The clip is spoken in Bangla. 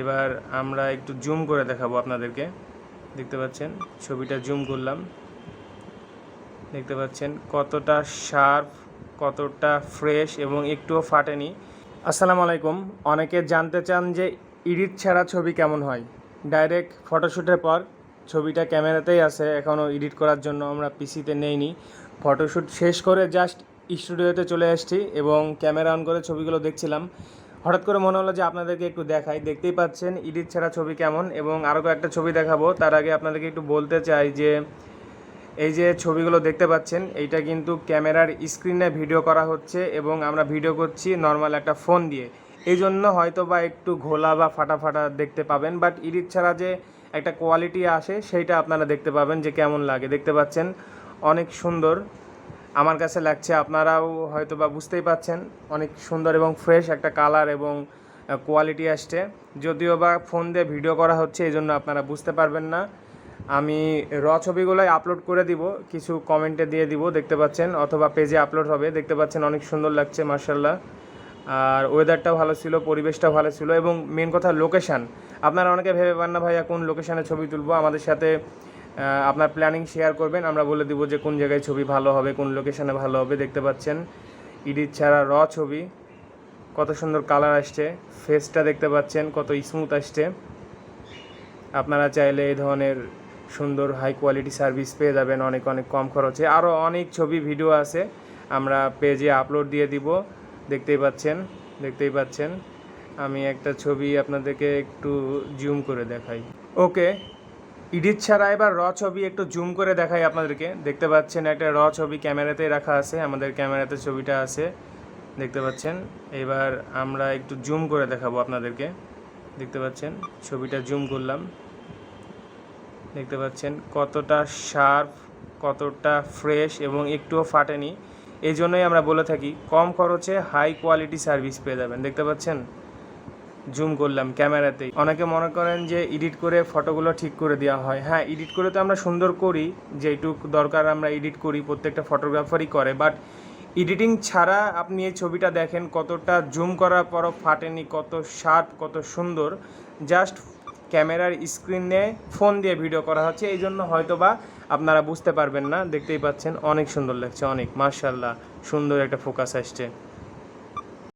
এবার আমরা একটু জুম করে দেখাবো আপনাদেরকে। দেখতে পাচ্ছেন, ছবিটা জুম করলাম। দেখতে পাচ্ছেন, কতটা শার্প, কতটা ফ্রেশ এবং একটুও ফাটেনি। আসসালামু আলাইকুম। অনেকে জানতে চান যে এডিট ছাড়া ছবি কেমন হয়? ডাইরেক্ট ফটোশ্যুটের পর ছবিটা ক্যামেরাতেই আছে এখনও এডিট করার জন্য আমরা পিসিতে নেইনি। ফটোশ্যুট শেষ করে জাস্ট স্টুডিওতে চলে এসেছি এবং ক্যামেরা অন করে ছবিগুলো দেখছিলাম। হঠাৎ করে মনে হলো যে আপনাদেরকে একটু দেখাই। দেখতেই পাচ্ছেন এডিট ছাড়া ছবি কেমন এবং আরও কয়েকটা ছবি দেখাবো। তার আগে আপনাদেরকে একটু বলতে চাই যে, এই যে ছবিগুলো দেখতে পাচ্ছেন, এইটা কিন্তু ক্যামেরার স্ক্রিনে ভিডিও করা হচ্ছে এবং আমরা ভিডিও করছি নর্মাল একটা ফোন দিয়ে। এই জন্য হয়তো বা একটু ঘোলা বা ফাটা ফাটা দেখতে পাবেন, বাট এডিট ছাড়া যে একটা কোয়ালিটি আসে, সেইটা আপনারা দেখতে পাবেন যে কেমন লাগে। দেখতে পাচ্ছেন, অনেক সুন্দর। আমার কাছে লাগছে, আপনারাও হয়তো বা বুঝতেই পাচ্ছেন, অনেক সুন্দর এবং ফ্রেশ একটা কালার এবং কোয়ালিটি আসছে। যদিও বা ফোন দিয়ে ভিডিও করা হচ্ছে, এই জন্য আপনারা বুঝতে পারবেন না। আমি র ছবিগুলোই আপলোড করে দিব, কিছু কমেন্টে দিয়ে দিব, দেখতে পাচ্ছেন, অথবা পেজে আপলোড হবে, দেখতে পাচ্ছেন অনেক সুন্দর লাগছে মার্শাল্লাহ আর ওয়েদারটাও ভালো ছিল, পরিবেশটাও ভালো ছিল, এবং মেন কথা লোকেশান আপনারা অনেকে ভেবে পান না, ভাইয়া কোন লোকেশানে ছবি তুলবো? আমাদের সাথে আপনার প্ল্যানিং শেয়ার করবেন। আমরা বলে দিব যে কোন জায়গায় ছবি ভালো হবে, কোন লোকেশানে ভালো হবে, দেখতে পাচ্ছেন। ইডিট ছাড়া র ছবি, কত সুন্দর কালার আসছে ফেসটা দেখতে পাচ্ছেন, কত স্মুথ আসছে। আপনারা চাইলে এই ধরনের সুন্দর হাই কোয়ালিটি সার্ভিস পেয়ে যাবেন, অনেক অনেক কম খরচে। আরও অনেক ছবি ভিডিও আছে, আমরা পেজে আপলোড দিয়ে দিব। দেখতেই পাচ্ছেন দেখতেই পাচ্ছেন। আমি একটা ছবি আপনাদেরকে একটু জুম করে দেখাই। ওকে এডিট ছাড়া এবার র ছবি একটু জুম করে দেখাই আপনাদেরকে। দেখতে পাচ্ছেন একটা র ছবি ক্যামেরাতেই রাখা আছে, আমাদের ক্যামেরাতে ছবিটা আছে, দেখতে পাচ্ছেন। এবার আমরা একটু জুম করে দেখাবো আপনাদেরকে। দেখতে পাচ্ছেন, ছবিটা জুম করলাম। দেখতে পাচ্ছেন কতটা শার্প, কতটা ফ্রেশ এবং একটুও ফাটেনি। এই জন্যই আমরা বলে থাকি, কম খরচে হাই কোয়ালিটি সার্ভিস পেয়ে যাবেন। দেখতে পাচ্ছেন? জুম করলাম ক্যামেরাতেই। অনেকে মনে করেন যে এডিট করে ফটোগুলো ঠিক করে দেওয়া হয়। হ্যাঁ এডিট করে তো আমরা সুন্দর করি, যেটুক দরকার আমরা এডিট করি, প্রত্যেকটা ফটোগ্রাফারই করে। বাট এডিটিং ছাড়া আপনি এই ছবিটা দেখেন কতটা জুম করার পরও ফাটেনি, কত শার্প, কত সুন্দর। জাস্ট ক্যামেরার স্ক্রিনে ফোন দিয়ে ভিডিও করা হচ্ছে। এই জন্য হয়তো বা আপনারা বুঝতে পারবেন না। দেখতেই পাচ্ছেন, অনেক সুন্দর লাগছে, অনেক। মার্শাল্লাহ সুন্দর একটা ফোকাস আসছে।